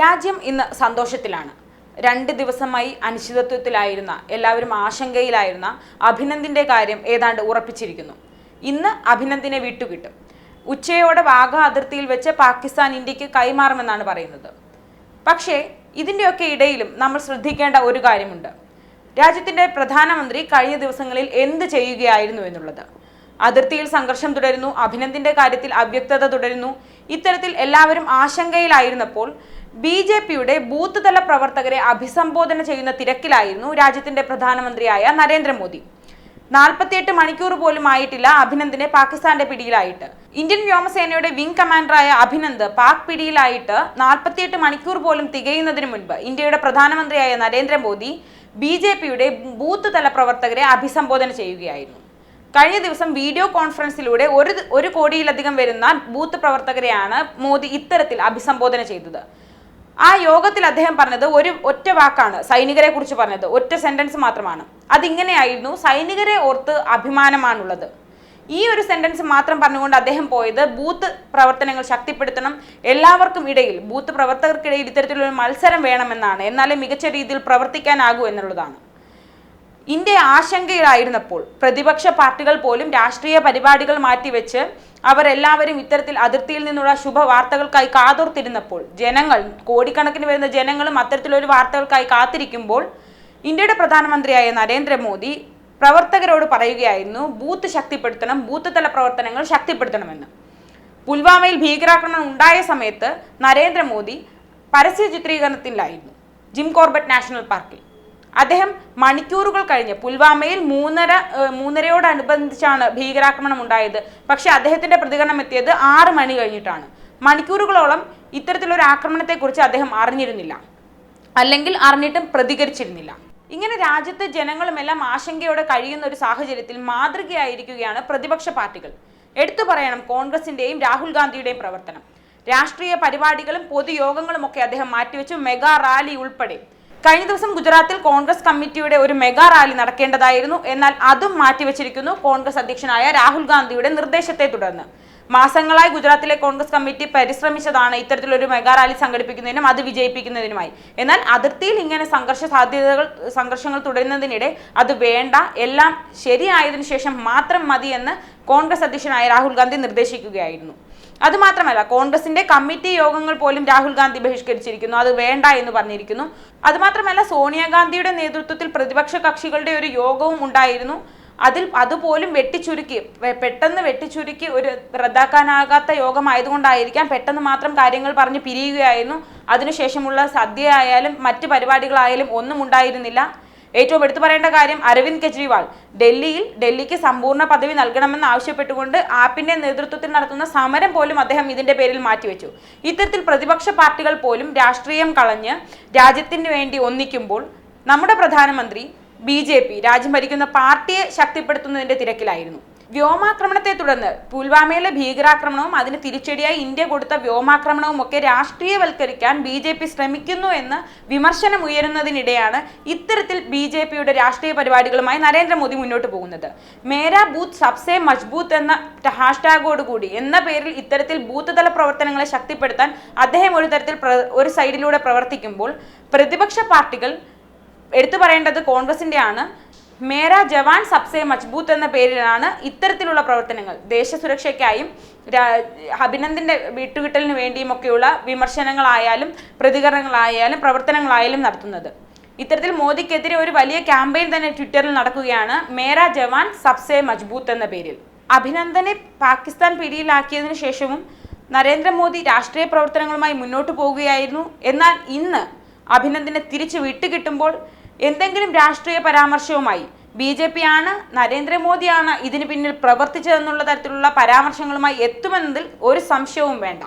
രാജ്യം ഇന്ന് സന്തോഷത്തിലാണ്. രണ്ട് ദിവസമായി അനിശ്ചിതത്വത്തിലായിരുന്ന എല്ലാവരും ആശങ്കയിലായിരുന്ന അഭിനന്ദിന്റെ കാര്യം ഏതാണ്ട് ഉറപ്പിച്ചിരിക്കുന്നു. ഇന്ന് അഭിനന്ദിനെ വിട്ടുകിട്ടും. ഉച്ചയോടെ വാഗ അതിർത്തിയിൽ വെച്ച് പാകിസ്ഥാൻ ഇന്ത്യയ്ക്ക് കൈമാറുമെന്നാണ് പറയുന്നത്. പക്ഷേ ഇതിന്റെയൊക്കെ ഇടയിലും നമ്മൾ ശ്രദ്ധിക്കേണ്ട ഒരു കാര്യമുണ്ട്. രാജ്യത്തിന്റെ പ്രധാനമന്ത്രി കഴിഞ്ഞ ദിവസങ്ങളിൽ എന്ത് ചെയ്യുകയായിരുന്നു എന്നുള്ളത്. അതിർത്തിയിൽ സംഘർഷം തുടരുന്നു അഭിനന്ദിന്റെ കാര്യത്തിൽ അവ്യക്തത തുടരുന്നു. ഇത്തരത്തിൽ എല്ലാവരും ആശങ്കയിലായിരുന്നപ്പോൾ ബി ജെ പിയുടെ ബൂത്ത് തല പ്രവർത്തകരെ അഭിസംബോധന ചെയ്യുന്ന തിരക്കിലായിരുന്നു രാജ്യത്തിന്റെ പ്രധാനമന്ത്രിയായ നരേന്ദ്രമോദി. നാൽപ്പത്തിയെട്ട് മണിക്കൂർ പോലും ആയിട്ടില്ല അഭിനന്ദിനെ പാകിസ്ഥാന്റെ പിടിയിലായിട്ട്. ഇന്ത്യൻ വ്യോമസേനയുടെ വിംഗ് കമാൻഡറായ അഭിനന്ദ് പാക് പിടിയിലായിട്ട് നാൽപ്പത്തിയെട്ട് മണിക്കൂർ പോലും തികയുന്നതിന് മുൻപ് ഇന്ത്യയുടെ പ്രധാനമന്ത്രിയായ നരേന്ദ്രമോദി ബി ജെ പിയുടെ ബൂത്ത് തല പ്രവർത്തകരെ അഭിസംബോധന ചെയ്യുകയായിരുന്നു. കഴിഞ്ഞ ദിവസം വീഡിയോ കോൺഫറൻസിലൂടെ ഒരു ഒരു കോടിയിലധികം വരുന്ന ബൂത്ത് പ്രവർത്തകരെയാണ് മോദി ഇത്തരത്തിൽ അഭിസംബോധന ചെയ്തത്. ആ യോഗത്തിൽ അദ്ദേഹം പറഞ്ഞത് ഒരു ഒറ്റ വാക്കാണ് സൈനികരെ കുറിച്ച് പറഞ്ഞത് ഒറ്റ സെന്റൻസ് മാത്രമാണ്. അതിങ്ങനെയായിരുന്നു സൈനികരെ ഓർത്ത് അഭിമാനമാണുള്ളത്. ഈ ഒരു സെന്റൻസ് മാത്രം പറഞ്ഞുകൊണ്ട് അദ്ദേഹം പോയത് ബൂത്ത് പ്രവർത്തനങ്ങൾ ശക്തിപ്പെടുത്തണം എല്ലാവർക്കും ഇടയിൽ ബൂത്ത് പ്രവർത്തകർക്കിടയിൽ ഇത്തരത്തിലുള്ള മത്സരം വേണമെന്നാണ്. എന്നാലേ മികച്ച രീതിയിൽ പ്രവർത്തിക്കാനാകൂ എന്നുള്ളതാണ്. ഇന്ത്യ ആശങ്കയിലായിരുന്നപ്പോൾ പ്രതിപക്ഷ പാർട്ടികൾ പോലും രാഷ്ട്രീയ പരിപാടികൾ മാറ്റിവെച്ച് അവരെല്ലാവരും ഇത്തരത്തിൽ അതിർത്തിയിൽ നിന്നുള്ള ശുഭവാർത്തകൾക്കായി കാതോർത്തിരുന്നപ്പോൾ ജനങ്ങൾ കോടിക്കണക്കിന് വരുന്ന ജനങ്ങളും അത്തരത്തിലൊരു വാർത്തകൾക്കായി കാത്തിരിക്കുമ്പോൾ ഇന്ത്യയുടെ പ്രധാനമന്ത്രിയായ നരേന്ദ്രമോദി പ്രവർത്തകരോട് പറയുകയായിരുന്നു ബൂത്ത് ശക്തിപ്പെടുത്തണം ബൂത്ത് തല പ്രവർത്തനങ്ങൾ ശക്തിപ്പെടുത്തണമെന്ന്. പുൽവാമയിൽ ഭീകരാക്രമണം ഉണ്ടായ സമയത്ത് നരേന്ദ്രമോദി പരസ്യ ചിത്രീകരണത്തിലായിരുന്നു ജിം കോർബറ്റ് നാഷണൽ പാർക്കിൽ. അദ്ദേഹം മണിക്കൂറുകൾ കഴിഞ്ഞ് പുൽവാമയിൽ മൂന്നര മൂന്നരയോടനുബന്ധിച്ചാണ് ഭീകരാക്രമണം ഉണ്ടായത് പക്ഷേ അദ്ദേഹത്തിന്റെ പ്രതികരണം എത്തിയത് ആറ് മണി കഴിഞ്ഞിട്ടാണ്. മണിക്കൂറുകളോളം ഇത്തരത്തിലൊരു ആക്രമണത്തെക്കുറിച്ച് അദ്ദേഹം അറിഞ്ഞിരുന്നില്ല. അല്ലെങ്കിൽ അറിഞ്ഞിട്ടും പ്രതികരിച്ചിരുന്നില്ല. ഇങ്ങനെ രാജ്യത്തെ ജനങ്ങളുമെല്ലാം ആശങ്കയോടെ കഴിയുന്ന ഒരു സാഹചര്യത്തിൽ മാതൃകയായിരിക്കുകയാണ് പ്രതിപക്ഷ പാർട്ടികൾ. എടുത്തു പറയണം കോൺഗ്രസിന്റെയും രാഹുൽ ഗാന്ധിയുടെയും പ്രവർത്തനം. രാഷ്ട്രീയ പരിപാടികളും പൊതുയോഗങ്ങളും ഒക്കെ അദ്ദേഹം മാറ്റിവെച്ചു മെഗാ റാലി ഉൾപ്പെടെ. കഴിഞ്ഞ ദിവസം ഗുജറാത്തിൽ കോൺഗ്രസ് കമ്മിറ്റിയുടെ ഒരു മെഗാ റാലി നടക്കേണ്ടതായിരുന്നു. എന്നാൽ അതും മാറ്റിവെച്ചിരിക്കുന്നു കോൺഗ്രസ് അധ്യക്ഷനായ രാഹുൽ ഗാന്ധിയുടെ നിർദ്ദേശത്തെ തുടർന്ന്. മാസങ്ങളായി ഗുജറാത്തിലെ കോൺഗ്രസ് കമ്മിറ്റി പരിശ്രമിച്ചതാണ് ഇത്തരത്തിലൊരു മെഗാ റാലി സംഘടിപ്പിക്കുന്നതിനും അത് വിജയിപ്പിക്കുന്നതിനുമായി. എന്നാൽ അതിർത്തിയിൽ ഇങ്ങനെ സംഘർഷ സാധ്യതകൾ സംഘർഷങ്ങൾ തുടരുന്നതിനിടെ അത് വേണ്ട എല്ലാം ശരിയായതിനു ശേഷം മാത്രം മതിയെന്ന് കോൺഗ്രസ് അധ്യക്ഷനായ രാഹുൽ ഗാന്ധി നിർദ്ദേശിക്കുകയായിരുന്നു. അതുമാത്രമല്ല കോൺഗ്രസിന്റെ കമ്മിറ്റി യോഗങ്ങൾ പോലും രാഹുൽ ഗാന്ധി ബഹിഷ്കരിച്ചിരിക്കുന്നു. അത് വേണ്ട എന്ന് പറഞ്ഞിരിക്കുന്നു. അതുമാത്രമല്ല സോണിയാഗാന്ധിയുടെ നേതൃത്വത്തിൽ പ്രതിപക്ഷ കക്ഷികളുടെ ഒരു യോഗവും ഉണ്ടായിരുന്നു. അതിൽ അതുപോലും വെട്ടിച്ചുരുക്കി പെട്ടെന്ന് വെട്ടിച്ചുരുക്കി ഒരു റദ്ദാക്കാനാകാത്ത യോഗമായതുകൊണ്ടായിരിക്കാം പെട്ടെന്ന് മാത്രം കാര്യങ്ങൾ പറഞ്ഞ് പിരിയുകയായിരുന്നു. അതിനുശേഷമുള്ള സദ്യ ആയാലും മറ്റ് പരിപാടികളായാലും ഒന്നും ഉണ്ടായിരുന്നില്ല. ഏറ്റവും എടുത്തു പറയേണ്ട കാര്യം അരവിന്ദ് കെജ്രിവാൾ. ഡൽഹിയിൽ ഡൽഹിക്ക് സമ്പൂർണ പദവി നൽകണമെന്ന് ആവശ്യപ്പെട്ടുകൊണ്ട് ആപ്പിന്റെ നേതൃത്വത്തിൽ നടത്തുന്ന സമരം പോലും അദ്ദേഹം ഇതിന്റെ പേരിൽ മാറ്റിവെച്ചു. ഇത്തരത്തിൽ പ്രതിപക്ഷ പാർട്ടികൾ പോലും രാഷ്ട്രീയം കളഞ്ഞ് രാജ്യത്തിന് വേണ്ടി ഒന്നിക്കുമ്പോൾ നമ്മുടെ പ്രധാനമന്ത്രി ബി രാജ്യം ഭരിക്കുന്ന പാർട്ടിയെ ശക്തിപ്പെടുത്തുന്നതിന്റെ തിരക്കിലായിരുന്നു. വ്യോമാക്രമണത്തെ തുടർന്ന് പുൽവാമയിലെ ഭീകരാക്രമണവും അതിന് തിരിച്ചടിയായി ഇന്ത്യ കൊടുത്ത വ്യോമാക്രമണവും ഒക്കെ രാഷ്ട്രീയവൽക്കരിക്കാൻ ബി ജെ പി ശ്രമിക്കുന്നു എന്ന് വിമർശനം ഉയരുന്നതിനിടെയാണ് ഇത്തരത്തിൽ ബി ജെ പിയുടെ രാഷ്ട്രീയ പരിപാടികളുമായി നരേന്ദ്രമോദി മുന്നോട്ട് പോകുന്നത്. മേരാ ബൂത്ത് സബ്സെ മജ്ബൂത്ത് എന്ന ഹാഷ്ടാഗോടുകൂടി എന്ന പേരിൽ ഇത്തരത്തിൽ ബൂത്ത് തല പ്രവർത്തനങ്ങളെ ശക്തിപ്പെടുത്താൻ അദ്ദേഹം ഒരു തരത്തിൽ ഒരു സൈഡിലൂടെ പ്രവർത്തിക്കുമ്പോൾ പ്രതിപക്ഷ പാർട്ടികൾ എടുത്തു പറയേണ്ടത് കോൺഗ്രസിന്റെ ആണ് മേരാ ജവാൻ സബ്സേ മജ്ബൂത്ത് എന്ന പേരിലാണ് ഇത്തരത്തിലുള്ള പ്രവർത്തനങ്ങൾ. ദേശസുരക്ഷയ്ക്കായും അഭിനന്ദിന്റെ വീട്ടുകിട്ടലിന് വേണ്ടിയുമൊക്കെയുള്ള വിമർശനങ്ങളായാലും പ്രതികരണങ്ങളായാലും പ്രവർത്തനങ്ങളായാലും നടത്തുന്നത്. ഇത്തരത്തിൽ മോദിക്കെതിരെ ഒരു വലിയ ക്യാമ്പയിൻ തന്നെ ട്വിറ്ററിൽ നടക്കുകയാണ് മേരാ ജവാൻ സബ്സേ മജ്ബൂത്ത് എന്ന പേരിൽ. അഭിനന്ദനെ പാകിസ്ഥാൻ പിടിയിലാക്കിയതിന് ശേഷവും നരേന്ദ്രമോദി രാഷ്ട്രീയ പ്രവർത്തനങ്ങളുമായി മുന്നോട്ട് പോവുകയായിരുന്നു. എന്നാൽ ഇന്ന് അഭിനന്ദനെ തിരിച്ചു വിട്ടുകിട്ടുമ്പോൾ എന്തെങ്കിലും രാഷ്ട്രീയ പരാമർശവുമായി ബി ജെ പി ആണ് നരേന്ദ്രമോദിയാണ് ഇതിന് പിന്നിൽ പ്രവർത്തിച്ചതെന്നുള്ള തരത്തിലുള്ള പരാമർശങ്ങളുമായി എത്തുമെന്നതിൽ ഒരു സംശയവും വേണ്ട.